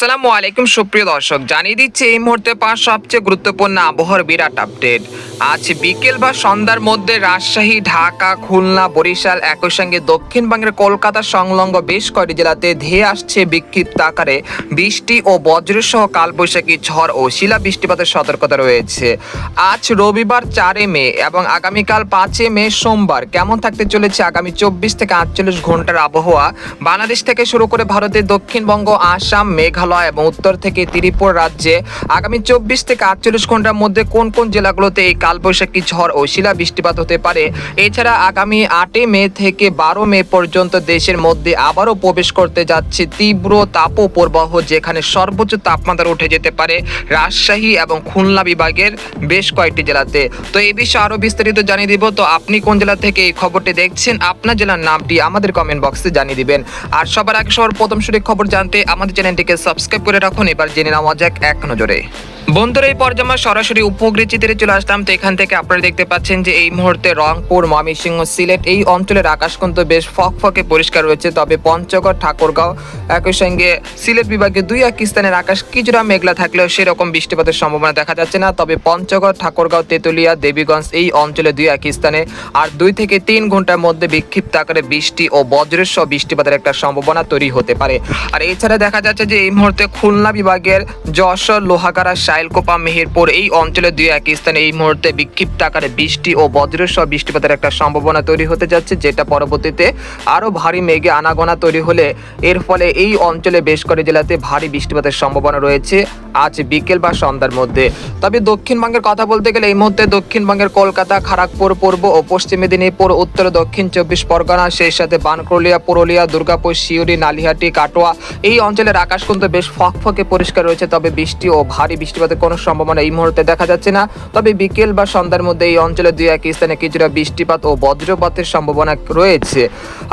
আসসালামু আলাইকুম, সুপ্রিয় দর্শক। জানিয়ে দিচ্ছে, এই মুহূর্তে পাঁচ সবচেয়ে গুরুত্বপূর্ণ আবহাওয়ার বিরাট আপডেট। আজ বিকেল বা সন্ধ্যার মধ্যে রাজশাহী, ঢাকা, খুলনা, বরিশাল একই সঙ্গে দক্ষিণবঙ্গের কলকাতা সংলগ্ন বেশ কয়েকটি জেলাতে ধেয়ে আসছে বিক্ষিপ্ত আকারে বৃষ্টি ও বজ্রসহ কালবৈশাখী ঝড় ও শিলা বৃষ্টিপাতের সতর্কতা রয়েছে। আজ রবিবার চারে মে এবং আগামীকাল পাঁচে মে সোমবার কেমন থাকতে চলেছে আগামী চব্বিশ থেকে আটচল্লিশ ঘণ্টার আবহাওয়া? বাংলাদেশ থেকে শুরু করে ভারতের দক্ষিণবঙ্গ, আসাম, মেঘালয় এবং উত্তর থেকে ত্রিপুরা রাজ্যে আগামী চব্বিশ থেকে আটচল্লিশ ঘণ্টার মধ্যে কোন কোন জেলাগুলোতে এই কালবৈশাখী ঝড় ও শিলা বৃষ্টিপাত হতে পারে? এছাড়া আগামী আটই মে থেকে বারো মে পর্যন্ত দেশের মধ্যে আবারও প্রবেশ করতে যাচ্ছে তীব্র তাপপ্রবাহ, যেখানে সর্বোচ্চ তাপমাত্রা উঠে যেতে পারে রাজশাহী এবং খুলনা বিভাগের বেশ কয়েকটি জেলাতে। তো এই বিষয়ে আরও বিস্তারিত জানিয়ে দিব। তো আপনি কোন জেলা থেকে এই খবরটি দেখছেন, আপনার জেলার নামটি আমাদের কমেন্ট বক্সে জানিয়ে দিবেন। আর সবার আগে সবার প্রথম সঠিক খবর জানতে আমাদের চ্যানেলটিকে সাবস্ক্রাইব করে রাখুন এবার জেনে নেওয়া যাক এক নজরে। বন্ধুরা, এই পর্যায়ে আমরা সরাসরি উপগ্রহ চিত্রে চলে আসলাম। তো এখান থেকে আপনারা দেখতে পাচ্ছেন যে এই মুহূর্তে রংপুর, ময়মনসিংহ, সিলেট এই অঞ্চলের আকাশ কিন্তু বেশ ফকফকে পরিষ্কার রয়েছে। তবে পঞ্চগড়, ঠাকুরগাঁও, একই সঙ্গে সিলেট বিভাগে দুই এক স্থানের আকাশ কিছুটা মেঘলা থাকলেও সেরকম বৃষ্টিপাতের সম্ভাবনা দেখা যাচ্ছে না। তবে পঞ্চগড়, ঠাকুরগাঁও, তেতুলিয়া, দেবীগঞ্জ এই অঞ্চলে দুই এক স্থানে আর দুই থেকে তিন ঘণ্টার মধ্যে বিক্ষিপ্ত আকারে বৃষ্টি ও বজ্রের সহ বৃষ্টিপাতের একটা সম্ভাবনা তৈরি হতে পারে। আর এছাড়া দেখা যাচ্ছে যে এই মুহূর্তে খুলনা বিভাগের যশোর, লোহাগাড়া শাইলকোপা মেহেরপুর এই অঞ্চলে দুই এক স্থানে এই মুহূর্তে বিক্ষিপ্ত আকারে বৃষ্টি ও বজ্রের সহ বৃষ্টিপাতের একটা সম্ভাবনা তৈরি হতে যাচ্ছে, যেটা পরবর্তীতে আরও ভারী মেঘে আনাগোনা তৈরি হলে এর ফলে এই অঞ্চলে বেশ কয়েকটি জেলাতে ভারী বৃষ্টিপাতের সম্ভাবনা রয়েছে আজ বিকেল বা সন্ধ্যার মধ্যে। তবে দক্ষিণবঙ্গের কথা বলতে গেলে এই মুহূর্তে দক্ষিণবঙ্গের কলকাতা খড়গপুর পূর্ব ও পশ্চিম মেদিনীপুর, উত্তর, দক্ষিণ চব্বিশ পরগনা, সেই সাথে বানকরলিয়া পুরুলিয়া, দুর্গাপুর শিউরি নালিহাটি, কাটোয়া এই অঞ্চলের আকাশ কিন্তু বেশ ফকফকে পরিষ্কার রয়েছে, তবে বৃষ্টি ও ভারী বৃষ্টিপাতের কোনো সম্ভাবনা এই মুহূর্তে দেখা যাচ্ছে না। তবে বিকেল বা সন্ধ্যার মধ্যে এই অঞ্চলে দুই এক স্থানে কিছুটা বৃষ্টিপাত ও বজ্রপাতের সম্ভাবনা রয়েছে।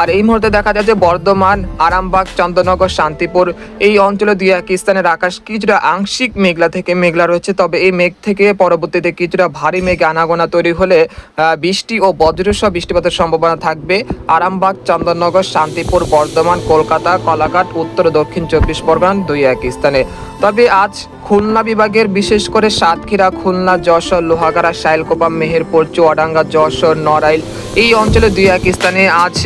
আর এই মুহূর্তে দেখা যাচ্ছে বর্ধমান, আরামবাগ চন্দ্রনগর শান্তিপুর এই অঞ্চলে দুই এক স্থানের আকাশ কিছুটা আংশিক মেঘলা থেকে মেঘলা রয়েছে। তবে এই মেঘ থেকে পরবর্তীতে কিছুটা ভারী মেঘ আনাগোনা তৈরি হলে বৃষ্টি ও বজ্রসহ বৃষ্টিপাতের সম্ভাবনা থাকবে। আরামবাগ, চন্দননগর, শান্তিপুর, বর্ধমান, কলকাতা, কলাঘাট, উত্তর দক্ষিণ চব্বিশ পরগনা দুই এক স্থানে। তবে আজ খুলনা বিভাগের বিশেষ করে সাতক্ষীরা, খুলনা, যশোর, লোহাগাড়া, শাইলকোপা, মেহেরপুর, চুয়াডাঙ্গা, যশোর, নড়াইল এই অঞ্চলে দুই এক স্থানে আজ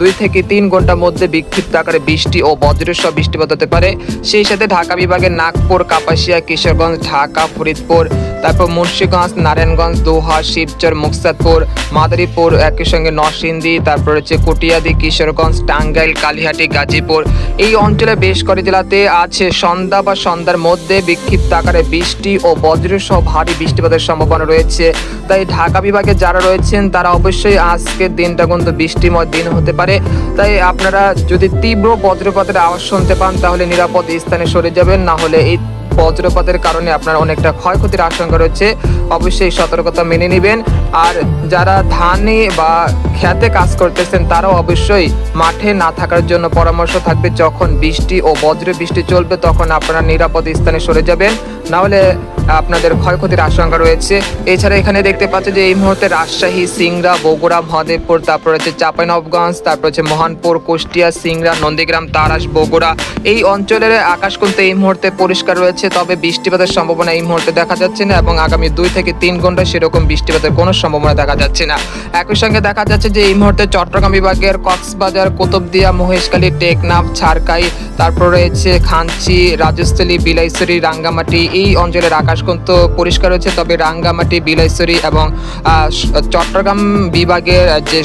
দুই থেকে তিন ঘণ্টার মধ্যে বিক্ষিপ্ত আকারে বৃষ্টি ও বজ্রের সহ বৃষ্টিপাত হতে পারে। সেই সাথে ঢাকা বিভাগের নাগপুর, কাপাসিয়া, কিশোরগঞ্জ, ঢাকা, ফরিদপুর, তারপর মুন্সিগঞ্জ, নারায়ণগঞ্জ, দোহা, শিবচর, মুকসাদপুর, মাদারীপুর, একই সঙ্গে নরসিংদী, তারপর হচ্ছে কটিয়াদি, কিশোরগঞ্জ, টাঙ্গাইল, কালিহাটি, গাজীপুর। এই অঞ্চলে বেশ কয়েক জেলাতে আছে সন্ধ্যা বা সন্ধ্যার মধ্যে বিক্ষিপ্ত আকারে বৃষ্টি ও বজ্র সহ ভারী বৃষ্টিপাতের সম্ভাবনা রয়েছে। তাই ঢাকা বিভাগে যারা রয়েছেন, তারা অবশ্যই আজকের দিনটা কিন্তু বৃষ্টিময় দিন হতে পারে। তাই আপনারা যদি তীব্র বজ্রপাতের আওয়াজ শুনতে পান, তাহলে নিরাপদ স্থানে সরে যাবেন। না হলে এই বজ্রপাতের কারণে আপনার অনেকটা ক্ষয়ক্ষতির আশঙ্কা রয়েছে। অবশ্যই সতর্কতা মেনে নেবেন। আর যারা ধানে বা খেতে কাজ করতেছেন, তারাও অবশ্যই মাঠে না থাকার জন্য পরামর্শ থাকবে। যখন বৃষ্টি ও বজ্র বৃষ্টি চলবে, তখন আপনারা নিরাপদ স্থানে সরে যাবেন। না হলে আপনাদের ক্ষয়ক্ষতির আশঙ্কা রয়েছে। এছাড়া এখানে দেখতে পাচ্ছি যে এই মুহূর্তে রাজশাহী, সিংড়া, বগুড়া, মহাদেবপুর, তারপর হচ্ছে চাঁপাইনবগঞ্জ তারপর হচ্ছে মহানপুর, কুষ্টিয়া, সিংড়া, নন্দীগ্রাম, তারাস, বগুড়া। এই অঞ্চলের আকাশ কিন্তু এই মুহূর্তে পরিষ্কার রয়েছে, তবে বৃষ্টিপাতের সম্ভাবনা এই মুহূর্তে দেখা যাচ্ছে না এবং আগামী দুই থেকে তিন ঘণ্টা সেরকম বৃষ্টিপাতের কোনো সম্ভাবনা দেখা যাচ্ছে না। একই সঙ্গে দেখা যাচ্ছে যে এই মুহূর্তে চট্টগ্রাম বিভাগের কক্সবাজার, কুতুবদিয়া, মহেশখালী, টেকনাফ ছারকাই তারপর রয়েছে খাঞ্চি, রাজস্থলী, বিলাইছড়ি, রাঙ্গামাটি, এই অঞ্চলের আকাশ কিন্তু পরিষ্কার রয়েছে তবে রাঙ্গামাটি, বিলাইছড়ি এবং চট্টগ্রাম বিভাগের যে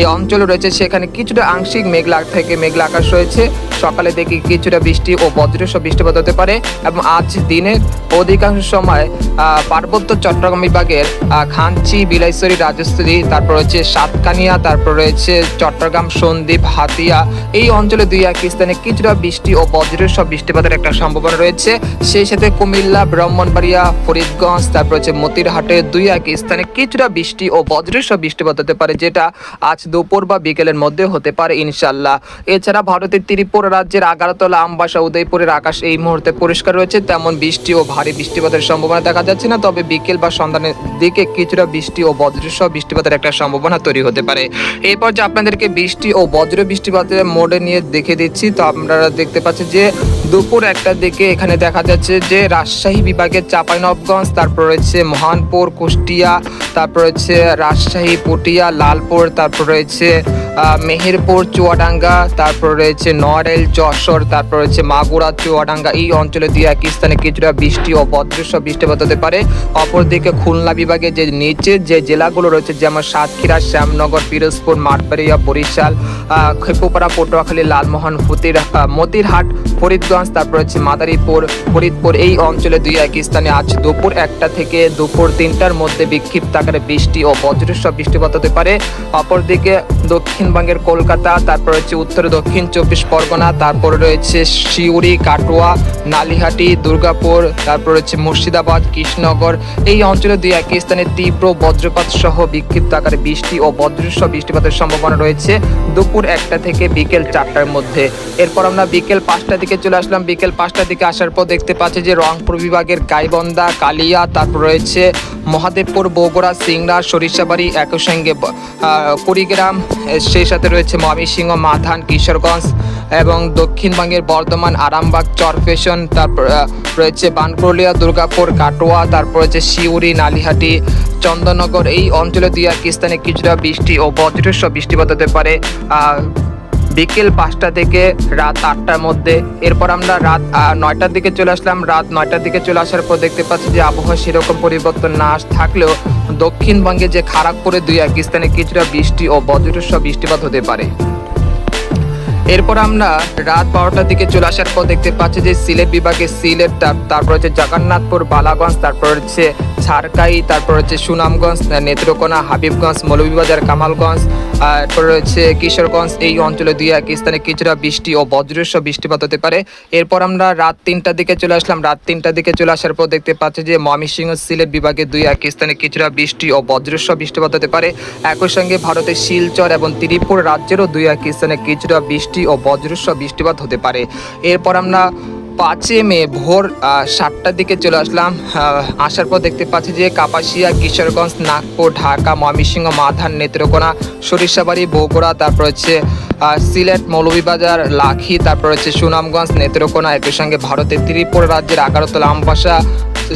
এই অঞ্চল রয়েছে, সেখানে কিছুটা আংশিক মেঘলা থেকে মেঘলা আকাশ রয়েছে। সকালে দেখি কিছুটা বৃষ্টি ও বজ্রসহ বৃষ্টিপাত হতে পারে এবং আজ দিনের অধিকাংশ সময় পার্বত্য চট্টগ্রাম বিভাগের খাঞ্চি, বিলাইছড়ি, রাজস্থলী, তারপর রয়েছে সাতকানিয়া, তারপর রয়েছে চট্টগ্রাম, সন্দ্বীপ, হাতিয়া, এই অঞ্চলে দুই এক স্থানে কিছুটা বৃষ্টি ও বজ্রের সব বৃষ্টিপাতের একটা সম্ভাবনা রয়েছে। সেই সাথে কুমিল্লা ব্রাহ্মণবাড়িয়া ফরিদগঞ্জ, তারপর হচ্ছে মতিরহাটে দুই এক স্থানে কিছুটা বৃষ্টি ও বজ্রের বৃষ্টিপাত হতে পারে, যেটা আজ দুপুর বা বিকেলের মধ্যে হতে পারে ইনশাল্লাহ এছাড়া ভারতের ত্রিপুরা রাজ্যের আগারতলা, আমবাসা, উদয়পুরের আকাশ এই মুহূর্তে পরিষ্কার রয়েছে, তেমন বৃষ্টি ও ভারী বৃষ্টিপাতের সম্ভাবনা দেখা যাচ্ছে না, তবে বিকেল বা সন্ধানের দিকে কিছুটা বৃষ্টি ও বজ্রের সহ বৃষ্টিপাতের একটা সম্ভাবনা তৈরি হতে পারে। এরপর যে আপনাদেরকে বৃষ্টি ও বজ্র বৃষ্টিপাতের মোডে নিয়ে দেখে দিচ্ছি, তো আপনারা দেখতে পাচ্ছেন যে দুপুর একটার দিকে এখানে দেখা যাচ্ছে যে রাজশাহী বিভাগের চাঁপাইনবগঞ্জ তারপর রয়েছে মহানপুর, কুষ্টিয়া, তারপর রয়েছে রাজশাহী, পুটিয়া, লালপুর, তারপর রয়েছে মেহেরপুর, চুয়াডাঙ্গা, তারপর রয়েছে নড়াইল, যশোর, তারপর রয়েছে মাগুরা, চুয়াডাঙ্গা, এই অঞ্চলে দুই একই স্থানে কিছুটা বৃষ্টি ও বজ্রসহ বৃষ্টিপাত হতে পারে। অপরদিকে খুলনা বিভাগে যে নিচে যে জেলাগুলো রয়েছে, যেমন সাতক্ষীরা, শ্যামনগর, পিরোজপুর, মাঠবাড়িয়া, বরিশাল খেপুপাড়া, পটুয়াখালী, লালমোহন ফতির মতিরহাট, ফরিদগঞ্জ, তারপর হচ্ছে মাদারীপুর, ফরিদপুর, এই অঞ্চলে দুই এক স্থানে আজ দুপুর একটা থেকে দুপুর তিনটার মধ্যে বিক্ষিপ্ত আকারে বৃষ্টি ও বজ্রসহ বৃষ্টিপাত হতে পারে। অপরদিকে দক্ষিণবঙ্গের কলকাতা, তারপর হচ্ছে উত্তর, দক্ষিণ চব্বিশ পরগনা, তারপর রয়েছে শিউরি কাটোয়া, নালিহাটি, দুর্গাপুর, তারপর হচ্ছে মুর্শিদাবাদ, কৃষ্ণনগর। এই অঞ্চলে দুই একই স্থানে তীব্র বজ্রপাত সহ বিক্ষিপ্ত আকারে বৃষ্টি ও বজ্রসহ বৃষ্টিপাতের সম্ভাবনা রয়েছে দুপুর একটা থেকে বিকেল চারটার মধ্যে। এরপর আমরা বিকেল পাঁচটার দিকে চলে আসলাম। বিকেল পাঁচটার দিকে আসার পর দেখতে পাচ্ছি যে রংপুর বিভাগের গাইবন্দা কালিয়া, তারপর রয়েছে মহাদেবপুর, বগুড়া, সিংড়া, সরিষাবাড়ি একই সঙ্গে কুড়িগ্রাম সেই সাথে রয়েছে ময়মনসিংহ মাধান কিশোরগঞ্জ এবং দক্ষিণবঙ্গের বর্ধমান, আরামবাগ চরফেশন তারপর রয়েছে বানকুরলিয়া দুর্গাপুর, কাটোয়া, তারপর রয়েছে শিউরি, নালিহাটি, চন্দননগর। এই অঞ্চলে দুই এক স্থানে কিছুটা বৃষ্টি ও বজ্রসহ বৃষ্টিপাত হতে পারে। বিকেল পাঁচটা থেকে রাত আটটার মধ্যে। এরপর আমরা রাত নয়টার দিকে চলে আসলাম। রাত নয়টার দিকে চলে আসার পর দেখতে পাচ্ছি যে আবহাওয়া সেরকম পরিবর্তন না থাকলেও দক্ষিণবঙ্গে যে খারাপ করে দুই এক স্থানে কিছুটা বৃষ্টি ও বজ্রসহ বৃষ্টিপাত হতে পারে। এরপর আমরা রাত বারোটার দিকে চলে আসার পর দেখতে পাচ্ছি যে সিলেট বিভাগে সিলেট, তার- তারপর হচ্ছে জগন্নাথপুর, বালাগঞ্জ, তারপর হচ্ছে ছারকাই, তারপর হচ্ছে সুনামগঞ্জ, নেত্রকোনা, হাবিবগঞ্জ, মৌলভীবাজার, কামালগঞ্জ এরপর রয়েছে কিশোরগঞ্জ, এই অঞ্চলে দুই এক স্থানে কিছুটা বৃষ্টি ও বজ্রসহ বৃষ্টিপাত হতে পারে। এরপর আমরা রাত তিনটার দিকে চলে আসলাম। রাত তিনটার দিকে চলে আসার পর দেখতে পাচ্ছি যে ময়মনসিংহ সিলেট বিভাগে দুই এক স্থানে কিছুটা বৃষ্টি ও বজ্রসহ বৃষ্টিপাত হতে পারে। একই সঙ্গে ভারতের শিলচর এবং ত্রিপুর রাজ্যেরও দুই এক স্থানে কিছুটা বৃষ্টি ও বজ্রস্ব বৃষ্টিপাত হতে পারে। এরপর আমরা পাঁচই মে ভোর সাতটার দিকে চলে আসলাম। আসার পর দেখতে পাচ্ছি যে কাপাসিয়া, কিশোরগঞ্জ, নাগপুর, ঢাকা, ময়মনসিংহ মাধান নেত্রকোনা, সরিষাবাড়ি, বগুড়া, তারপর হচ্ছে সিলেট, মৌলভীবাজার, লাখি, তারপর হচ্ছে সুনামগঞ্জ, নেত্রকোনা, একই সঙ্গে ভারতের ত্রিপুরা রাজ্যের আগারতলা আমবাসা,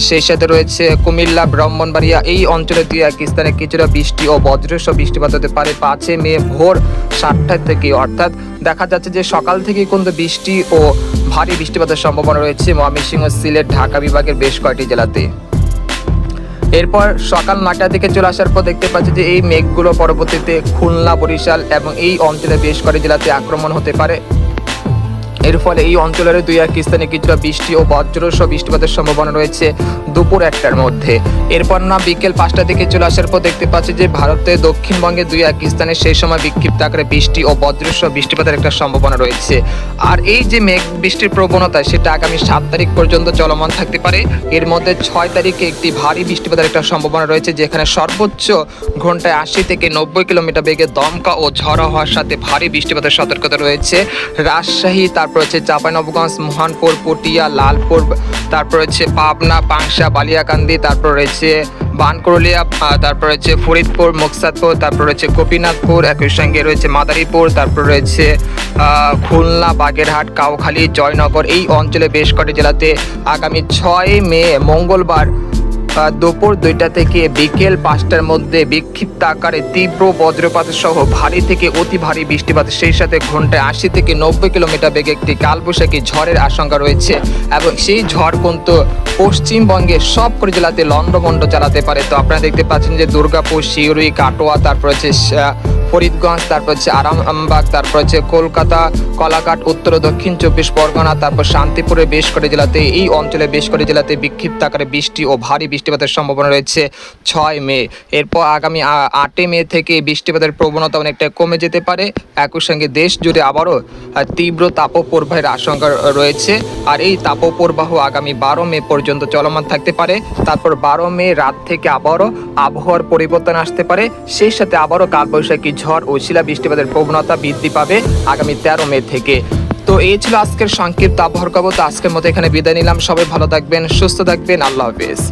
সেই সাথে রয়েছে কুমিল্লা, ব্রাহ্মণবাড়িয়া, এই অঞ্চলে দুই এক স্থানে কিছুটা বৃষ্টি ও বজ্রসহ বৃষ্টিপাত হতে পারে পাঁচই মে ভোর সাতটা থেকে। অর্থাৎ দেখা যাচ্ছে যে সকাল থেকে কিন্তু বৃষ্টি ও ভারী বৃষ্টিপাতের সম্ভাবনা রয়েছে। ময়মনসিংহ সিলেট, ঢাকা বিভাগের বেশ কয়েকটি জেলাতে। এরপর সকাল নয়টার দিকে চলে আসার পর দেখতে পাচ্ছি যে এই মেঘগুলো পরবর্তীতে খুলনা, বরিশাল এবং এই অঞ্চলে বেশ কয়েকটি জেলাতে আক্রমণ হতে পারে। এর ফলে এই অঞ্চলের দুই এক স্থানে কিছুটা বৃষ্টি ও বজ্রসহ বৃষ্টিপাতের সম্ভাবনা রয়েছে দুপুর একটার মধ্যে। এরপর না, বিকেল পাঁচটা দিকে চলে আসার পর দেখতে পাচ্ছি যে ভারতের দক্ষিণবঙ্গে দুই এক স্থানে সেই সময় বিক্ষিপ্ত আকারে বৃষ্টি ও বজ্রসহ বৃষ্টিপাতের একটা সম্ভাবনা রয়েছে। আর এই যে মেঘ বৃষ্টির প্রবণতা, সেটা আগামী সাত তারিখ পর্যন্ত চলমান থাকতে পারে। এর মধ্যে ছয় তারিখে একটি ভারী বৃষ্টিপাতের একটা সম্ভাবনা রয়েছে, যেখানে সর্বোচ্চ ঘন্টায় আশি থেকে নব্বই কিলোমিটার বেগে দমকা ও ঝড়ো হওয়ার সাথে ভারী বৃষ্টিপাতের সতর্কতা রয়েছে। রাজশাহী, তারপর হচ্ছে চাঁপাইনবগঞ্জ মোহনপুর, পটিয়া, লালপুর, তারপর হচ্ছে পাবনা পাংশা বালিয়াকান্দি, তারপর রয়েছে বানকরলিয়া তারপর রয়েছে ফরিদপুর, মুকসাদপুর, তারপর রয়েছে গোপীনাথপুর, একই সঙ্গে রয়েছে মাদারীপুর, তারপর রয়েছে খুলনা, বাগেরহাট, কাউখালী, জয়নগর, এই অঞ্চলে বেশ কটি জেলাতে আগামী ছয় মে, মঙ্গলবার দুপুর দুইটা থেকে বিকেল পাঁচটার মধ্যে বিক্ষিপ্ত আকারে তীব্র বজ্রপাত সহ ভারী থেকে অতি ভারী বৃষ্টিপাত, সেই সাথে ঘন্টায় আশি থেকে নব্বই কিলোমিটার বেগে একটি কালবৈশাখী ঝড়ের আশঙ্কা রয়েছে এবং সেই ঝড় কিন্তু পশ্চিমবঙ্গের সব করে জেলাতে লন্ডমন্ড চালাতে পারে। তো আপনারা দেখতে পাচ্ছেন যে দুর্গাপুর শিউরি কাটোয়া, তারপর হচ্ছে ফরিদগঞ্জ, তারপর হচ্ছে আরামবাগ, তারপর হচ্ছে কলকাতা, কলাঘাট, উত্তর দক্ষিণ চব্বিশ পরগনা, তারপর শান্তিপুরের বেশ কটি জেলাতে, এই অঞ্চলে বেশ কটি জেলাতে বিক্ষিপ্ত আকারে বৃষ্টি ও ভারী বৃষ্টিপাতের সম্ভাবনা রয়েছে ছয় মে। এরপর আগামী আ- আটই মে থেকে বৃষ্টিপাতের প্রবণতা অনেকটা কমে যেতে পারে। একই সঙ্গে দেশ জুড়ে আবারও তীব্র তাপপ্রবাহের আশঙ্কা রয়েছে। আর এই তাপপ্রবাহ আগামী বারো মে পর্যন্ত চলমান থাকতে পারে। তারপর বারো মে রাত থেকে আবারও আবহাওয়ার পরিবর্তন আসতে পারে। সেই সাথে আবারও কালবৈশাখী ঝড় ও শিলা বৃষ্টিপাতের প্রবণতা বৃদ্ধি পাবে আগামী তেরো মে থেকে। তো এই ছিল আজকের সংক্ষিপ্ত আবহাওয়ার খবর। তো আজকের মতো এখানে বিদায় নিলাম। সবাই ভালো থাকবেন, সুস্থ থাকবেন। আল্লাহ হাফিজ।